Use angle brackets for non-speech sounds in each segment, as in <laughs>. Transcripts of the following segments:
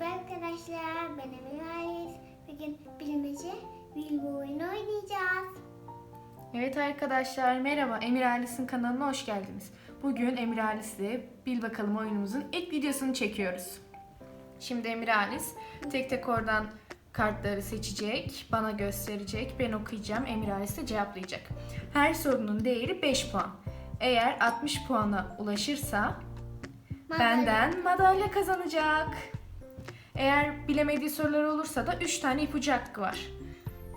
Merhaba arkadaşlar, ben Emir Halis. Bugün bilmece bilgi oyunu oynayacağız. Evet arkadaşlar merhaba Emir Ailesi'nin kanalına hoş geldiniz. Bugün Emir Ailesi'yle Bil Bakalım oyunumuzun ilk videosunu çekiyoruz. Şimdi Emir Ailesi tek tek oradan kartları seçecek, bana gösterecek, ben okuyacağım, Emir Ailesi de cevaplayacak. Her sorunun değeri 5 puan. Eğer 60 puana ulaşırsa benden madalya kazanacak. Eğer bilemediği sorular olursa da 3 tane ipucu hakkı var.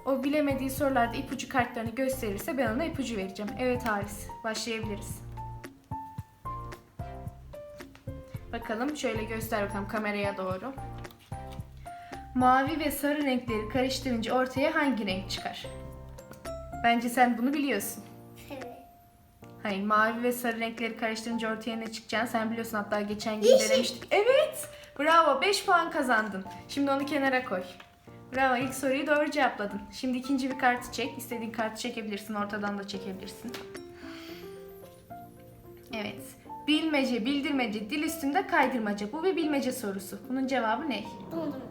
O bilemediği sorularda ipucu kartlarını gösterirse ben ona ipucu vereceğim. Evet Halis, başlayabiliriz. Bakalım şöyle göster bakalım kameraya doğru. Mavi ve sarı renkleri karıştırınca ortaya hangi renk çıkar? Bence sen bunu biliyorsun. Evet. Hayır, mavi ve sarı renkleri karıştırınca ortaya ne çıkacağını sen biliyorsun. Hatta geçen gün Yeşil. denemiştik. Evet, bravo. 5 puan kazandın. Şimdi onu kenara koy. Bravo, ilk soruyu doğru cevapladın. Şimdi ikinci bir kartı çek. İstediğin kartı çekebilirsin, ortadan da çekebilirsin. Evet. Bilmece, bildirmece, dil üstünde kaydırmaca. Bu bir bilmece sorusu. Bunun cevabı ne? Buldum.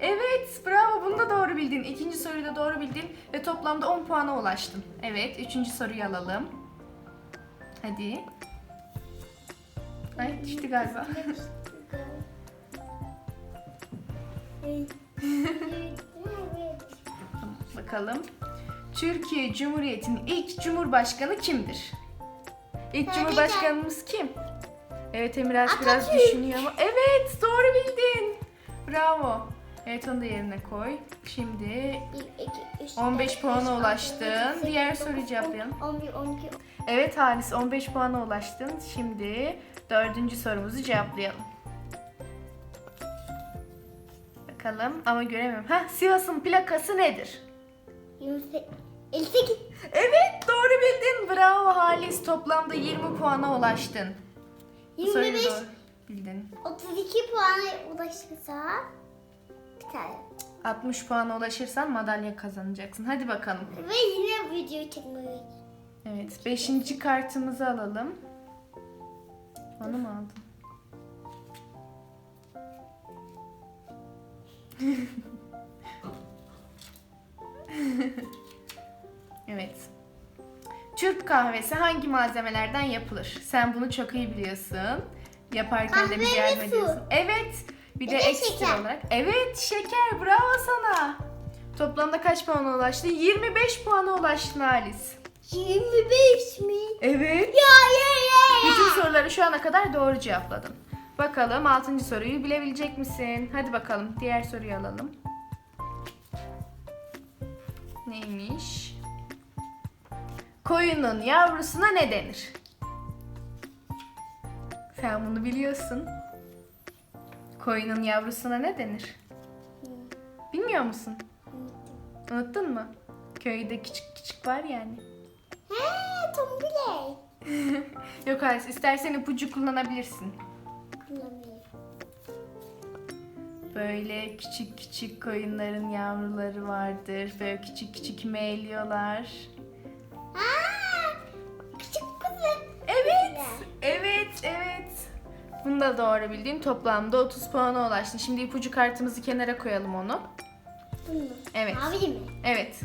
Evet, bravo. Bunu da doğru bildin. İkinci soruyu da doğru bildin ve toplamda 10 puana ulaştın. Evet, üçüncü soruyu alalım. Hadi. Ay düştü galiba. <laughs> Bakalım. Türkiye Cumhuriyeti'nin ilk cumhurbaşkanı kimdir? İlk Tabii cumhurbaşkanımız kim? Evet Emir Aç biraz Atatürk. düşünüyor ama evet doğru bildin. Bravo. Evet onu da yerine koy. Şimdi 1, 2, 3, 15 puana ulaştın. Diğer soruyu cevaplayalım. 11, 12, Evet Halis 15 puana ulaştın. Şimdi dördüncü sorumuzu cevaplayalım. Bakalım ama göremiyorum. Heh, Sivas'ın plakası nedir? 28, 58, Evet doğru bildin. Bravo Halis. Toplamda 20 puana ulaştın. Bu soruyu 25, doğru bildin. 32 puana ulaşırsa bir tane. 60 puana ulaşırsan madalya kazanacaksın. Hadi bakalım. Ve yine video çekmeyi. Evet 5. kartımızı alalım. Onu mu aldın? <laughs> evet. Türk kahvesi hangi malzemelerden yapılır? Sen bunu çok iyi biliyorsun. Yaparken de Kahve ve yardım su. ediyorsun. Evet. Bir Bir de de ekstra şeker. olarak. Evet şeker. Bravo sana. Toplamda kaç puana ulaştın? 25 puana ulaştın Alice. 25 mi? Evet. Ya ya ya Bütün soruları şu ana kadar doğru cevapladın. Bakalım 6. soruyu bilebilecek misin? Hadi bakalım diğer soruyu alalım. Neymiş? Koyunun yavrusuna ne denir? Sen bunu biliyorsun. Koyunun yavrusuna ne denir? Bilmiyor musun? Unuttun mu? Köyde küçük küçük var yani. He, tombiley. <laughs> Yok Halis istersen ipucu kullanabilirsin. Böyle küçük küçük koyunların yavruları vardır. Böyle küçük küçük meyliyorlar. Aa, küçük kızım. Evet, evet, evet. Bunu da doğru bildin. Toplamda 30 puana ulaştın. Şimdi ipucu kartımızı kenara koyalım onu. Bunu mu? Evet. Mavi mi? Evet.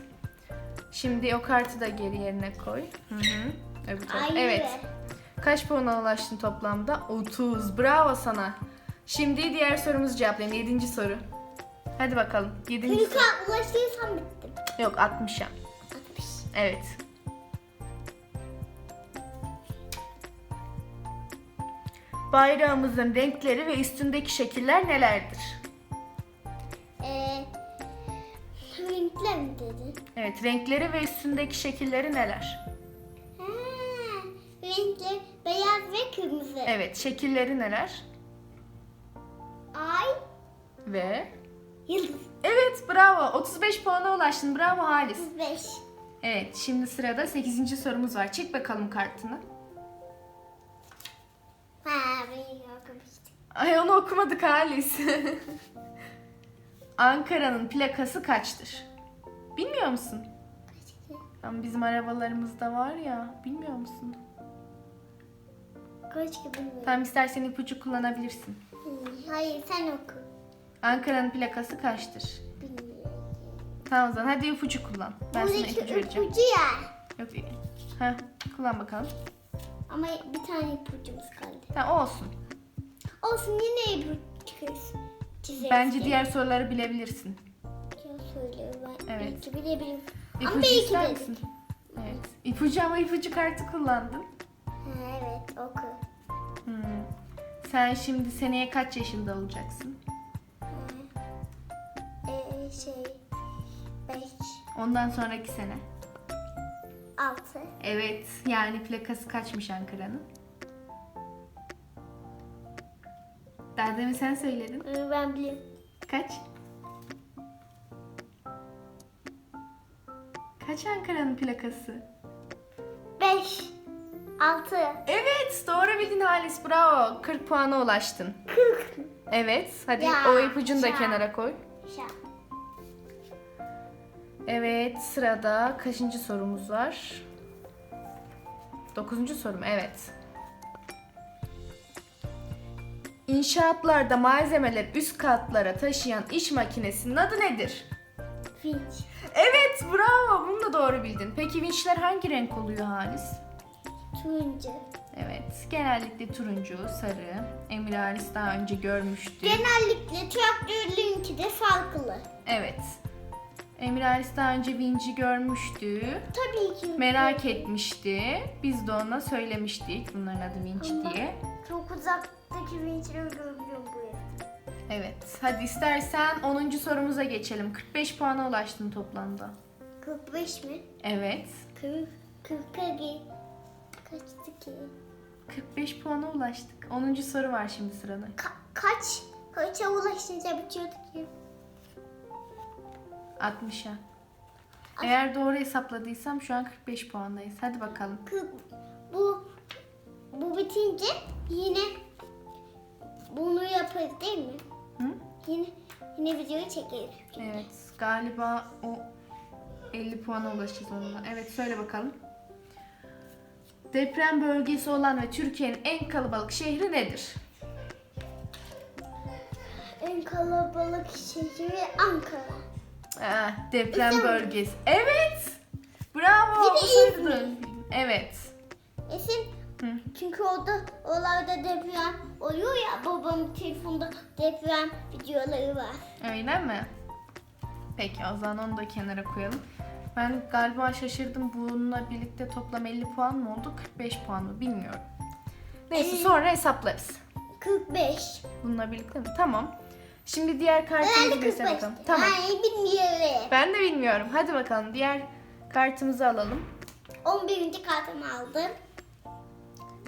Şimdi o kartı da geri yerine koy. Hı hı. Öbür tarafa. Aynı Evet. Kaç puana ulaştın toplamda? 30. Bravo sana. Şimdi diğer sorumuzu cevaplayalım. 7. soru. Hadi bakalım. 7. soru. Kırka ulaştıysam bittim. Yok 60'a. 60. Evet. Bayrağımızın renkleri ve üstündeki şekiller nelerdir? Ee, renkler mi dedin? Evet, renkleri ve üstündeki şekilleri neler? Kırmızı. Evet, şekilleri neler? Ay, Ve yıldız. Evet, bravo. 35 puana ulaştın. Bravo Halis. 35. Evet, şimdi sırada 8. sorumuz var. Çek bakalım kartını. Ha, beni okumuştum. Ay onu okumadık Halis. <laughs> Ankara'nın plakası kaçtır? Bilmiyor musun? Ama bizim arabalarımızda var ya. Bilmiyor musun? Kaç gibi bilmiyorum. Tamam istersen ipucu kullanabilirsin. Hmm, Hayır sen oku. Ankara'nın plakası kaçtır? Bilmiyorum. Tamam o zaman hadi ipucu kullan. Ben sana Buradaki ipucu vereceğim. ipucu ya. Yok iyi. Heh, kullan bakalım. Ama bir tane ipucumuz kaldı. Tamam olsun. Olsun yine ipucu. Çizeriz. Bence diğer soruları bilebilirsin. Söylüyor ben. Evet. Belki bilebilirim. Ama İpucu belki ister dedik. misin? Evet. İpucu ama ipucu kartı kullandın. Evet oku. Hmm. Sen şimdi seneye kaç yaşında olacaksın? Ee, şey. Beş. Ondan sonraki sene. Altı. Evet. Yani plakası kaçmış Ankara'nın? Daha demin sen söyledin. Ee, ben biliyorum. Kaç? Kaç Ankara'nın plakası? Beş. Altı. Evet, doğru bildin Halis. Bravo. 40 puana ulaştın. Kırk. Evet, hadi Ya, o ipucunu da kenara koy. Evet, sırada kaçıncı sorumuz var? Dokuzuncu sorum, evet. İnşaatlarda malzemeler üst katlara taşıyan iş makinesinin adı nedir? Vinç. Evet, bravo. Bunu da doğru bildin. Peki vinçler hangi renk oluyor Halis? Turuncu. Evet, genellikle turuncu, sarı. Emir Halis daha önce görmüştü. Genellikle traktörlüğünki de farklı. Evet. Emir Halis daha önce vinci görmüştü. Tabii ki. Merak etmişti. Biz de ona söylemiştik bunların adı vinç Ama- diye. Çok uzaktaki vinçleri görebiliyorum bu evde. Evet. Hadi istersen 10. sorumuza geçelim. 45 puana ulaştın toplamda. 45 mi? Evet. 40. 40 Kaçtı ki? 45 puana ulaştık. 10. soru var şimdi sırada. Ka- kaç? Kaça ulaşınca bitiyordu ki? 60'a. Eğer doğru hesapladıysam şu an 45 puandayız. Hadi bakalım. Bu bu bitince yine bunu yaparız değil mi? Hı? Yine yine videoyu çekeriz. Evet. Galiba o 50 puana ulaşacağız onunla. Evet söyle bakalım. Deprem bölgesi olan ve Türkiye'nin en kalabalık şehri nedir? En kalabalık şehri Ankara. Ah, deprem İstanbul. bölgesi. Evet. Bravo. Bir de İzmir. Evet. Esin Hı. çünkü orada oralarda deprem oluyor ya babamın telefonda deprem videoları var. Öyle mi? Peki o zaman onu da kenara koyalım. Ben galiba şaşırdım. Bununla birlikte toplam 50 puan mı oldu? 45 puan mı? Bilmiyorum. Neyse Ee, sonra hesaplarız. 45. Bununla birlikte mi? Tamam. Şimdi diğer kartımızı Herhalde göster 45. bakalım. Tamam. Ay bilmiyorum. Ben de bilmiyorum. Hadi bakalım diğer kartımızı alalım. 11. kartımı aldım.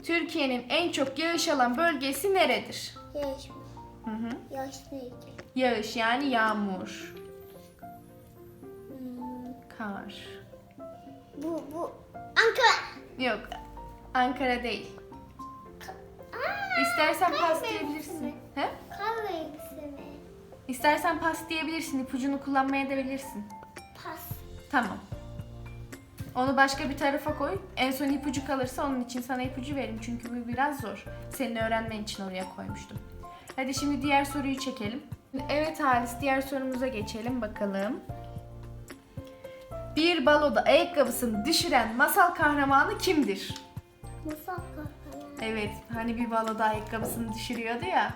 Türkiye'nin en çok yağış alan bölgesi neredir? Yaş mı? Hı hı. Yaş neydi? Yağış yani yağmur, kar. bu bu Ankara. Yok. Ankara değil. Aa, İstersen kar pas diyebilirsin. He? Kar. İstersen pas diyebilirsin. İpucunu kullanmaya da bilirsin. Pas. Tamam. Onu başka bir tarafa koy. En son ipucu kalırsa onun için sana ipucu veririm. Çünkü bu biraz zor. Senin öğrenmen için oraya koymuştum. Hadi şimdi diğer soruyu çekelim. Evet Halis diğer sorumuza geçelim bakalım. Bir baloda ayakkabısını düşüren masal kahramanı kimdir? Masal kahramanı. Evet hani bir baloda ayakkabısını düşürüyordu ya.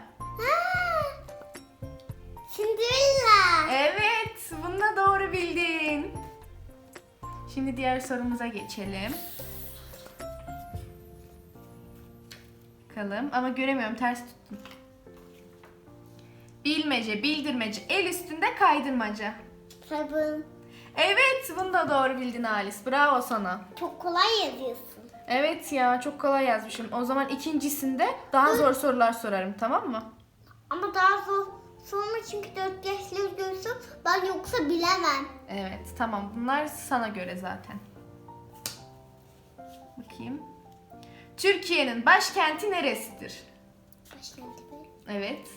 Cinderella. Evet, bunu da doğru bildin. Şimdi diğer sorumuza geçelim. Bakalım ama göremiyorum ters tuttum. Bilmece, bildirmece, el üstünde kaydırmaca. Sabun. Evet, bunu da doğru bildin Alice. Bravo sana. Çok kolay yazıyorsun. Evet ya, çok kolay yazmışım. O zaman ikincisinde daha zor sorular sorarım, tamam mı? Ama daha zor sorma çünkü dört yaşlı görsün ben yoksa bilemem. Evet, tamam. Bunlar sana göre zaten. Bakayım. Türkiye'nin başkenti neresidir? Başkenti mi? Evet.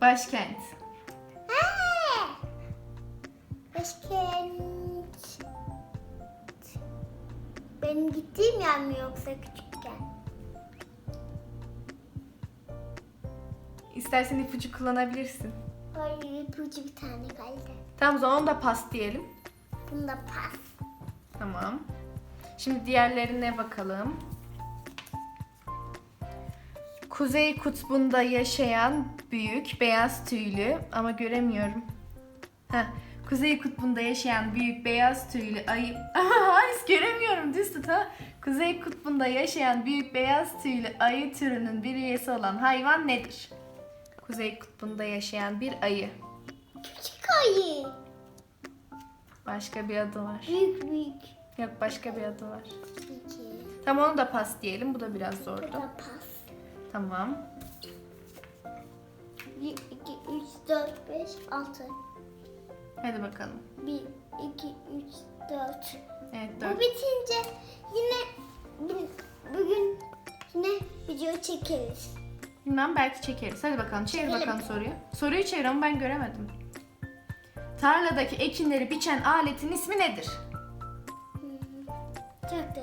Başkent. Ha! Başkent. Benim gittiğim yer mi yoksa küçükken? İstersen ipucu kullanabilirsin. Hayır ipucu bir tane kaldı. Tamam o zaman da pas diyelim. Bunda pas. Tamam. Şimdi diğerlerine bakalım. Kuzey kutbunda yaşayan büyük beyaz tüylü ama göremiyorum. Heh. Kuzey kutbunda yaşayan büyük beyaz tüylü ayı... <laughs> Haris göremiyorum düz tut ha. Kuzey kutbunda yaşayan büyük beyaz tüylü ayı türünün bir üyesi olan hayvan nedir? Kuzey kutbunda yaşayan bir ayı. Küçük ayı. Başka bir adı var. Büyük büyük. Yok başka bir adı var. İki. Tamam onu da pas diyelim. Bu da biraz Bu zordu. da pas. Tamam. Bir, iki, üç, dört, beş, altı. Hadi bakalım. Bir, iki, üç, dört. Evet Bu dört. bitince yine bugün yine video çekeriz. Bilmem belki çekeriz. Hadi bakalım çevir Çevirelim. bakalım soruyu. Soruyu çevir ama ben göremedim. Tarladaki ekinleri biçen aletin ismi nedir? Traktör.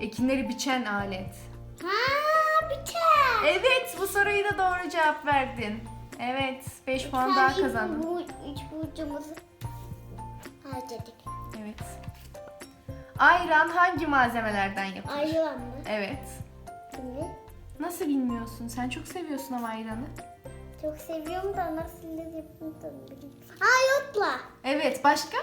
Ekinleri biçen alet. Ha biter. Evet bu soruyu da doğru cevap verdin. Evet 5 puan daha kazandın. Bu üç burcumuzu harcadık. Evet. Ayran hangi malzemelerden yapılır? Ayılan mı? Evet. Şimdi Nasıl bilmiyorsun? Sen çok seviyorsun ama ayranı. çok seviyorum da nasıl da bilmiyorum. Ha yotla. Evet başka?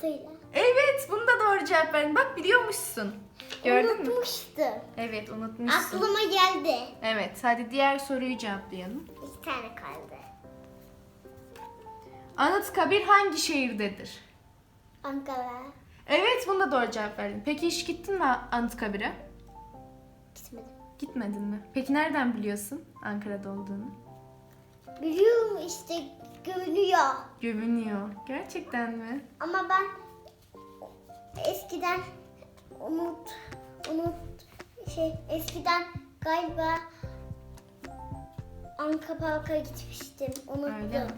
Söyle. Evet bunu da doğru cevap verdin. Bak biliyormuşsun. Gördün mü? Unutmuştum. Evet unutmuşsun. Aklıma geldi. Evet hadi diğer soruyu cevaplayalım. İki tane kaldı. Anıtkabir hangi şehirdedir? Ankara. Evet bunu da doğru cevap verdin. Peki hiç gittin mi Anıtkabir'e? Gitmedim. Gitmedin mi? Peki nereden biliyorsun Ankara'da olduğunu? Biliyorum işte görünüyor. Görünüyor. Gerçekten mi? Ama ben eskiden unut unut şey eskiden galiba Anka Park'a gitmiştim. Unuttum. Öyle mi?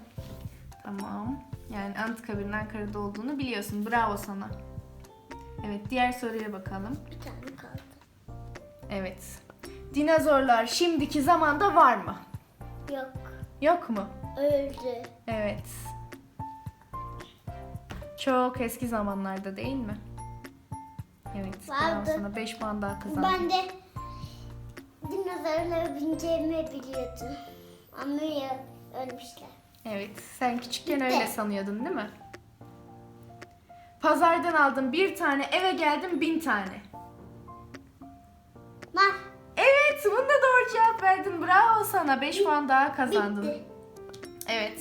Tamam. Yani Anıtkabir'in Ankara'da olduğunu biliyorsun. Bravo sana. Evet diğer soruya bakalım. Bir tane kaldı. Evet. Dinozorlar şimdiki zamanda var mı? Yok. Yok mu? Öldü. Evet. Çok eski zamanlarda değil mi? Evet. bravo Vardı. sana 5 puan daha kazandın. Ben de dinozorlara bineceğimi biliyordum. Ama ya ölmüşler. Evet. Sen küçükken Bitti. öyle sanıyordun değil mi? Pazardan aldım bir tane, eve geldim bin tane. Var. Evet, bunu da doğru cevap verdin. Bravo sana. 5 puan daha kazandın. Bitti. Evet.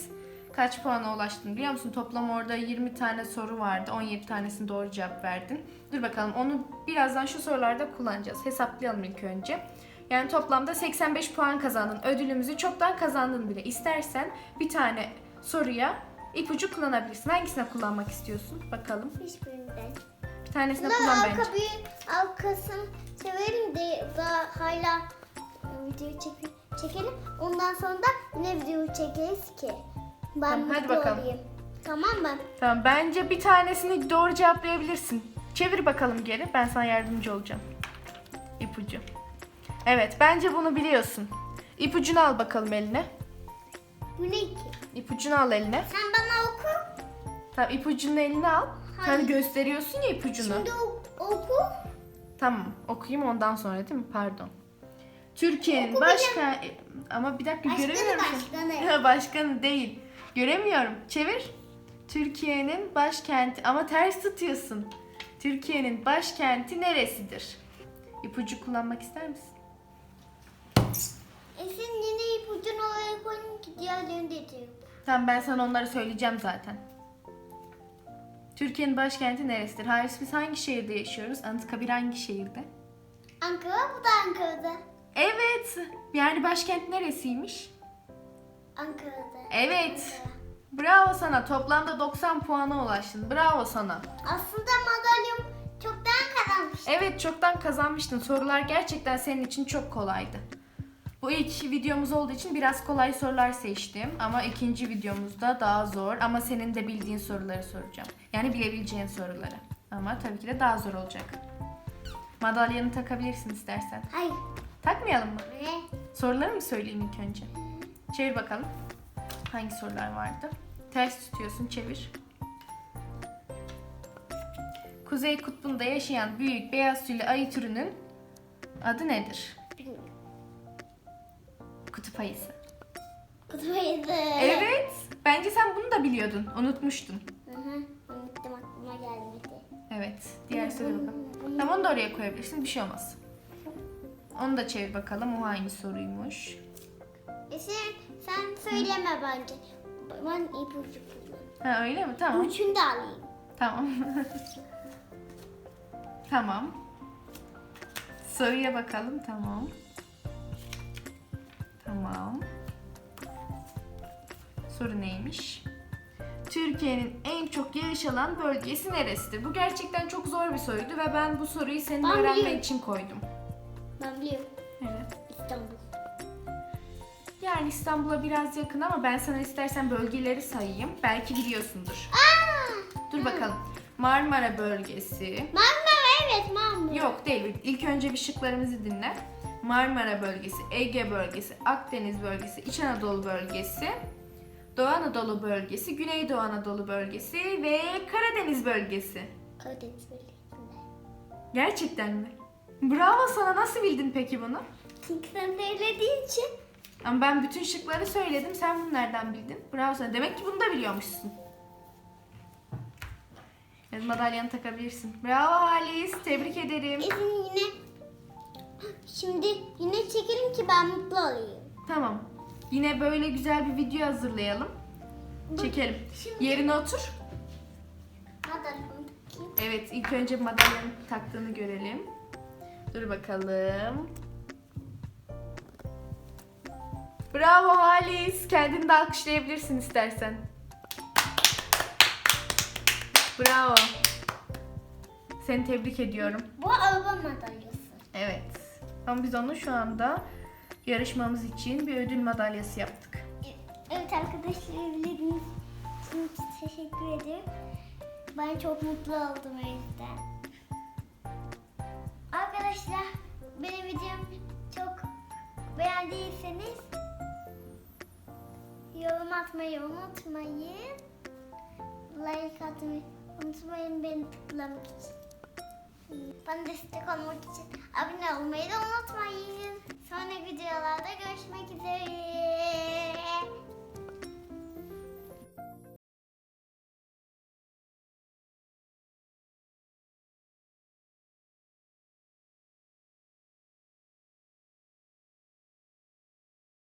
Kaç puana ulaştın biliyor musun? Toplam orada 20 tane soru vardı. 17 tanesini doğru cevap verdin. Dur bakalım onu birazdan şu sorularda kullanacağız. Hesaplayalım ilk önce. Yani toplamda 85 puan kazandın. Ödülümüzü çoktan kazandın bile. İstersen bir tane soruya ipucu kullanabilirsin. Hangisine kullanmak istiyorsun? Bakalım. Hiçbirinden. Bir tanesine Bunlar kullan bence. bir arkasını severim de daha hala video çek çekelim. Ondan sonra da yine video çekeriz ki. Ben Tamam, hadi bakalım. olayım. Tamam mı? Tamam bence bir tanesini doğru cevaplayabilirsin. Çevir bakalım geri. Ben sana yardımcı olacağım. İpucu. Evet bence bunu biliyorsun. İpucunu al bakalım eline. Bu ne ki? İpucunu al eline. Sen bana oku. Tamam ipucunu eline al. Hayır. Sen gösteriyorsun ya ipucunu. Şimdi oku. Tamam okuyayım ondan sonra değil mi? Pardon. Türkiye'nin başka... Ama bir dakika Başkanı, göremiyorum. <laughs> başkanı. başkanı değil. Göremiyorum. Çevir. Türkiye'nin başkenti ama ters tutuyorsun. Türkiye'nin başkenti neresidir? İpucu kullanmak ister misin? E sen yine ipucunu oraya koyun ki diğerlerini de diyor. Tamam ben sana onları söyleyeceğim zaten. Türkiye'nin başkenti neresidir? Haris biz hangi şehirde yaşıyoruz? Anıtkabir hangi şehirde? Ankara bu da Ankara'da. Evet. Yani başkent neresiymiş? Ankara'da. Evet. Bravo sana. Toplamda 90 puana ulaştın. Bravo sana. Aslında madalyam çoktan kazanmıştım. Evet çoktan kazanmıştın. Sorular gerçekten senin için çok kolaydı. Bu ilk videomuz olduğu için biraz kolay sorular seçtim. Ama ikinci videomuzda daha zor ama senin de bildiğin soruları soracağım. Yani bilebileceğin soruları. Ama tabii ki de daha zor olacak. Madalyanı takabilirsin istersen. Hayır. Takmayalım mı? Ne? Soruları mı söyleyeyim ilk önce? Çevir bakalım. Hangi sorular vardı? Ters tutuyorsun, çevir. Kuzey kutbunda yaşayan büyük beyaz tüylü ayı türünün adı nedir? Bilmiyorum. Kutup ayısı. Kutup ayısı. Evet. Bence sen bunu da biliyordun. Unutmuştun. Hı hı. Unuttum aklıma gelmedi. Evet. Diğer soruya bakalım. Tamam onu da oraya koyabilirsin. Bir şey olmaz. Onu da çevir bakalım. O hangi soruymuş? E sen, söyleme bence. Ben ipucu bulayım. Ha öyle mi? Tamam. Üçünü de alayım. Tamam. <laughs> tamam. Soruya bakalım. Tamam. Tamam. Soru neymiş? Türkiye'nin en çok yağış alan bölgesi neresidir? Bu gerçekten çok zor bir soruydu ve ben bu soruyu senin Ben öğrenmen biliyorum. için koydum. İstanbul'a biraz yakın ama ben sana istersen bölgeleri sayayım. Belki biliyorsundur. Aa! Dur bakalım. Marmara bölgesi, Marmara evet Marmara. Yok değil. İlk önce bir şıklarımızı dinle. Marmara bölgesi, Ege bölgesi, Akdeniz bölgesi, İç Anadolu bölgesi, Doğu Anadolu bölgesi, Güneydoğu Anadolu bölgesi ve Karadeniz bölgesi. Karadeniz bölgesinde. Gerçekten mi? Bravo sana. Nasıl bildin peki bunu? Çünkü sen söylediğin için. Ama ben bütün şıkları söyledim. Sen bunu nereden bildin? Bravo sana. Demek ki bunu da biliyormuşsun. Evet, madalyanı takabilirsin. Bravo Halis. Tebrik ederim. İzin yine. Şimdi yine çekelim ki ben mutlu olayım. Tamam. Yine böyle güzel bir video hazırlayalım. Çekelim. Şimdi- Yerine otur. Madalyonu takayım. Evet, ilk önce madalyanı taktığını görelim. Dur bakalım. Bravo Halis. Kendini de alkışlayabilirsin istersen. Bravo. Seni tebrik ediyorum. Bu araba madalyası. Evet. Ama biz onu şu anda yarışmamız için bir ödül madalyası yaptık. Evet arkadaşlar izlediğiniz için teşekkür ederim. Ben çok mutlu oldum o yüzden. Arkadaşlar benim videomu çok beğendiyseniz Yorum atmayı unutmayın. Like atmayı unutmayın beni tıklamak için. Bana destek olmak için abone olmayı da unutmayın. Sonraki videolarda görüşmek üzere.